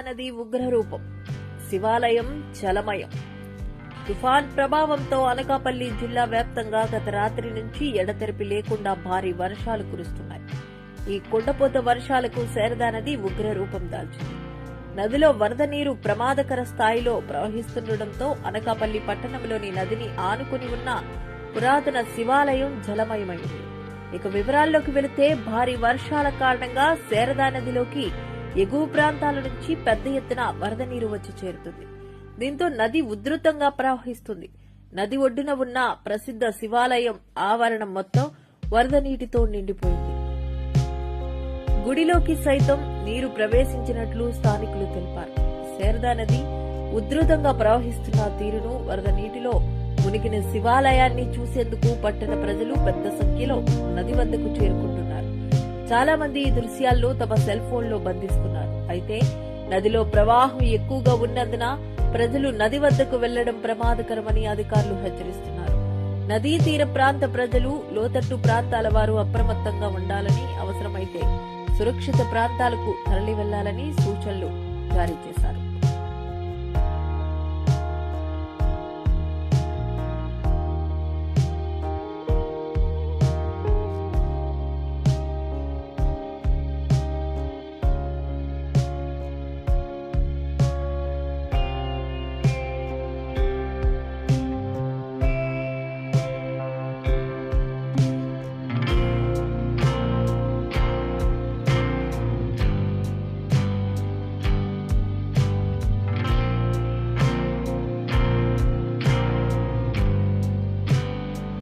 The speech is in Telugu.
ఉగ్రరూపం శివాలయం జలమయం తుఫాన్ ప్రభావంతో అనకాపల్లి జిల్లా వ్యాప్తంగా గత రాత్రి నుంచి ఎడతెరిపి లేకుండా భారీ వర్షాలు కురుస్తున్నాయి. ఈ కొండపోత వర్షాలకు శారదా నది ఉగ్ర రూపం దాల్చింది. నదిలో వరద నీరు ప్రమాదకర స్థాయిలో ప్రవహిస్తుండటంతో అనకాపల్లి పట్టణంలోని నదిని ఆనుకుని ఉన్న పురాతన శివాలయం జలమయమైంది. ఇక వివరాల్లోకి వెళితే భారీ వర్షాల కారణంగా శారదా నదిలోకి ఎగువ ప్రాంతాల నుంచి పెద్ద ఎత్తున వరద నీరు వచ్చి చేరుతుంది. దీంతో నది ఉధృతంగా ప్రవహిస్తుంది. నది ఒడ్డున ఉన్న ప్రసిద్ధ శివాలయం ఆవరణం మొత్తం వరద నీటితో నిండిపోయింది. గుడిలోకి సైతం నీరు ప్రవేశించినట్లు స్థానికులు తెలిపారు. శారదా నది ఉధృతంగా ప్రవహిస్తున్న తీరును వరద నీటిలో మునిగిన శివాలయాన్ని చూసేందుకు పట్టణ ప్రజలు పెద్ద సంఖ్యలో నది వద్దకు చేరుకుంటున్నారు. చాలా మంది ఈ దృశ్యాల్లో తమ సెల్ ఫోన్లో బంధిస్తున్నారు. అయితే నదిలో ప్రవాహం ఎక్కువగా ఉన్నందున ప్రజలు నది వద్దకు వెళ్ళడం ప్రమాదకరమని అధికారులు హెచ్చరిస్తున్నారు. నదీ తీర ప్రాంత ప్రజలు లోతట్టు ప్రాంతాల వారు అప్రమత్తంగా ఉండాలని అవసరమైతే సురక్షిత ప్రాంతాలకు తరలి వెళ్ళాలని సూచనలు జారీ చేశారు.